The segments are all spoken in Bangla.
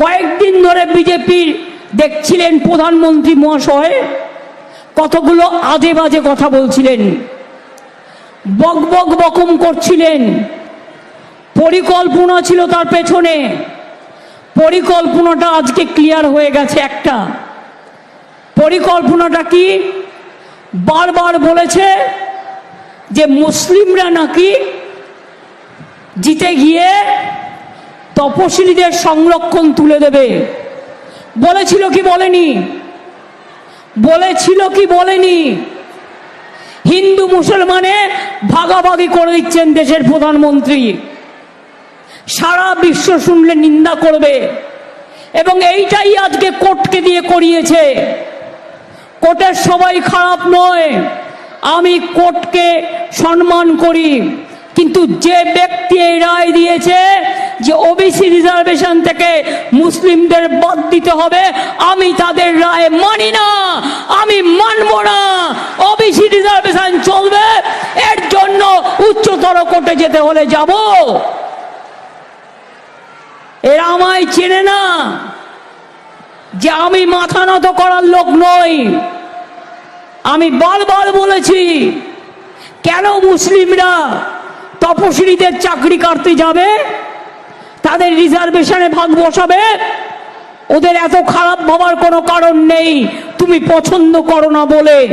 কয়েকদিন ধরে বিজেপির দেখছিলেন প্রধানমন্ত্রী মহাশয়, কতগুলো আজে বাজে কথা বলছিলেন, বক বক বকম করছিলেন, পরিকল্পনা ছিল তার পেছনে, পরিকল্পনাটা আজকে ক্লিয়ার হয়ে গেছে একটা। পরিকল্পনাটা কি? বারবার বলেছে যে মুসলিমরা নাকি জিতে গিয়ে তপশিলীদের সংরক্ষণ তুলে দেবে। বলেছিল কি বলেনি? বলেছিল কি বলেনি? হিন্দু মুসলমানে ভাগাভাগি করে দিচ্ছেন দেশের প্রধানমন্ত্রী। সারা বিশ্ব শুনলে নিন্দা করবে। এবং এইটাই আজকে কোর্টকে দিয়ে করিয়েছে। কোর্টের সবাই খারাপ নয়। আমি কোর্টকে সম্মান করি। কিন্তু যে ব্যক্তি এই রায় দিয়েছে যে ওবিসি রিজার্ভেশন থেকে মুসলিমদের বাদ দিতে হবে, আমি তাদের রায় মানি না, আমি মানব না। ওবিসি রিজার্ভেশন চলবে, এর জন্য উচ্চতর কোর্টে যেতে হলে যাব। এরা আমায় চেনে না যে আমি মাথা নত করার লোক নই। আমি বারবার বলেছি, কেন মুসলিমরা তপশিলীদের চাকরি কাটতে যাবে? তাদের রিজার্ভেশনে ভাগ বসাবে? ওদের এত খারাপ ভাবার কোনো কারণ নেই। তুমি পছন্দ করো না বলে।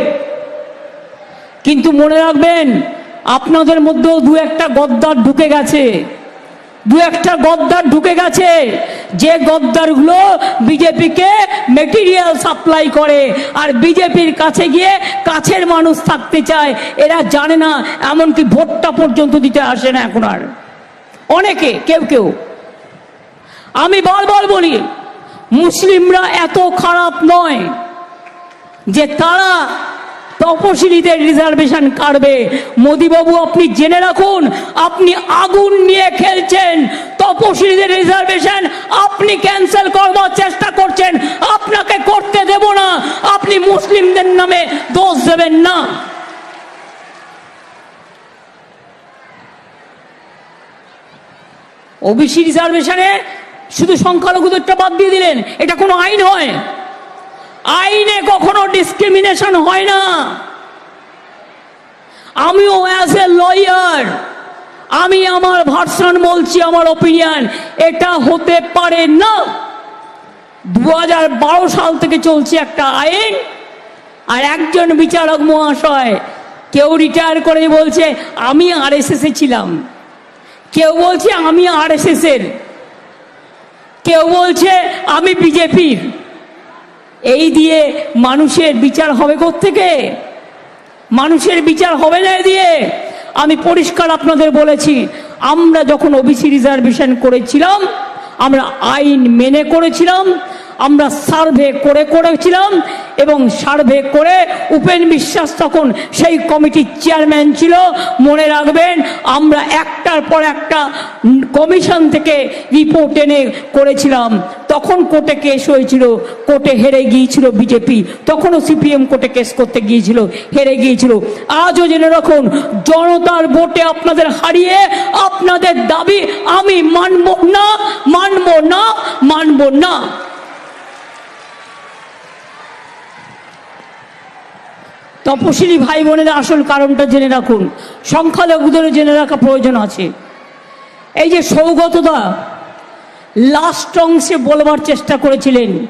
কিন্তু মনে রাখবেন, আপনাদের মধ্যেও দু একটা গদ্দার ঢুকে গেছে। দু একটা গদ্দার ঢুকে গেছে। যে গদ্দারগুলো বিজেপিকে মেটেরিয়াল সাপ্লাই করে আর বিজেপির কাছে গিয়ে কাছের মানুষ থাকতে চায়, এরা জানে না, এমনকি ভোটটা পর্যন্ত দিতে আসে না এখন আর। অনেকে, কেউ কেউ। আমি বারবার বলি, মুসলিমরা এত খারাপ নয় যে তারা তপশিলীদের রিজার্ভেশন কাটবে। মোদিবাবু, আপনি জেনে রাখুন, আপনি আগুন নিয়ে খেলছেন, তপশিলীদের রিজার্ভেশন আপনি ক্যান্সেল করবার চেষ্টা করছেন, আপনাকে করতে দেব না, আপনি মুসলিমদের নামে দোষ দেবেন না। ওবিসি রিজার্ভেশনে শুধু সংখ্যালঘুদেরটা বাদ দিয়ে দিলেন, এটা কোনো আইন হয়। আইনে কখনো ডিসক্রিমিনেশন হয় না। আমিও অ্যাজ এ লয়ার আমি আমার ভার্সন বলছি, আমার ওপিনিয়ন এটা হতে পারে না। দু হাজার বারো সাল থেকে চলছে একটা আইন, আর একজন বিচারক মহাশয় কেউ রিটায়ার করে বলছে, আমি আর এ ছিলাম। কেউ বলছে, আমি আর এর। কেউ বলছে, আমি বিজেপির। এই দিয়ে মানুষের বিচার হবে থেকে মানুষের বিচার হবে না দিয়ে? আমি পরিষ্কার আপনাদের বলেছি, আমরা যখন ওবিসি রিজার্ভেশন করেছিলাম, আমরা আইন মেনে করেছিলাম, আমরা সার্ভে করে করেছিলাম এবং সার্ভে করে উপেন বিশ্বাস তখন সেই কমিটির চেয়ারম্যান ছিল। মনে রাখবেন, আমরা একটার পর একটা কমিশন থেকে রিপোর্ট এনে করেছিলাম। তখন কোর্টে কেস হয়েছিল, কোর্টে হেরে গিয়েছিল বিজেপি। তখনও সিপিএম কোর্টে কেস করতে গিয়েছিল, হেরে গিয়েছিল। আজও জেনে রাখুন, জনতার ভোটে আপনাদের হারিয়ে আপনাদের দাবি আমি মানব না মানব না মানব না। তপশিলি ভাই বোনেরা আসল কারণটা জেনে রাখুন। সংখ্যালঘুদের জেনে রাখা প্রয়োজন আছে। এই যে সৌগতদা লাস্ট অংশে বলবার চেষ্টা করেছিলেন,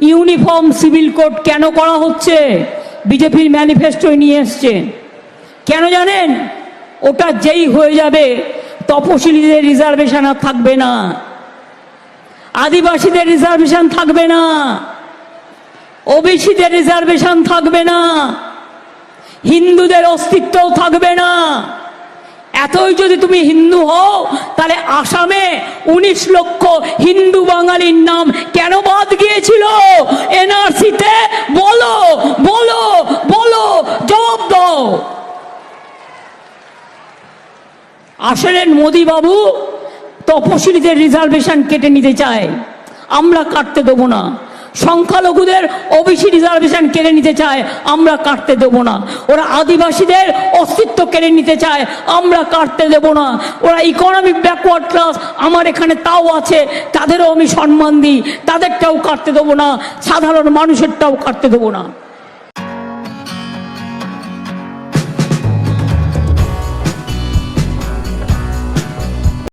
ইউনিফর্ম সিভিল কোড কেন করা হচ্ছে? বিজেপির ম্যানিফেস্টোয় নিয়ে এসছে। কেন জানেন? ওটা যেই হয়ে যাবে তপশিলীদের রিজার্ভেশন আর থাকবে না। আদিবাসীদের রিজার্ভেশন থাকবে না। ওবিসিদের রিজার্ভেশন থাকবে না। হিন্দুদের অস্তিত্বও থাকবে না। এতই যদি তুমি হিন্দু হও, তাহলে আসামে উনিশ লক্ষ হিন্দু বাঙালির নাম কেন বাদ গিয়েছিল? এনআরসিতে বলো বলো বলো, জবাব দাও। আসলেন মোদি বাবু তপশিলীদের রিজার্ভেশন কেটে নিতে চায়। আমরা কাটতে দেবো না। সংখ্যালঘুদের ওবিসি রিজার্ভেশন কেড়ে নিতে চায়, আমরা কাটতে দেব না। ওরা আদিবাসীদের অস্তিত্ব কেড়ে নিতে চায়, আমরা কাটতে দেব না। ওরা ইকোনমিক ব্যাকওয়ার্ড ক্লাস আমার এখানে তাও আছে, তাদেরও আমি সম্মান দিই, তাদেরটাও কাটতে দেবো না, সাধারণ মানুষেরটাও কাটতে দেবো না।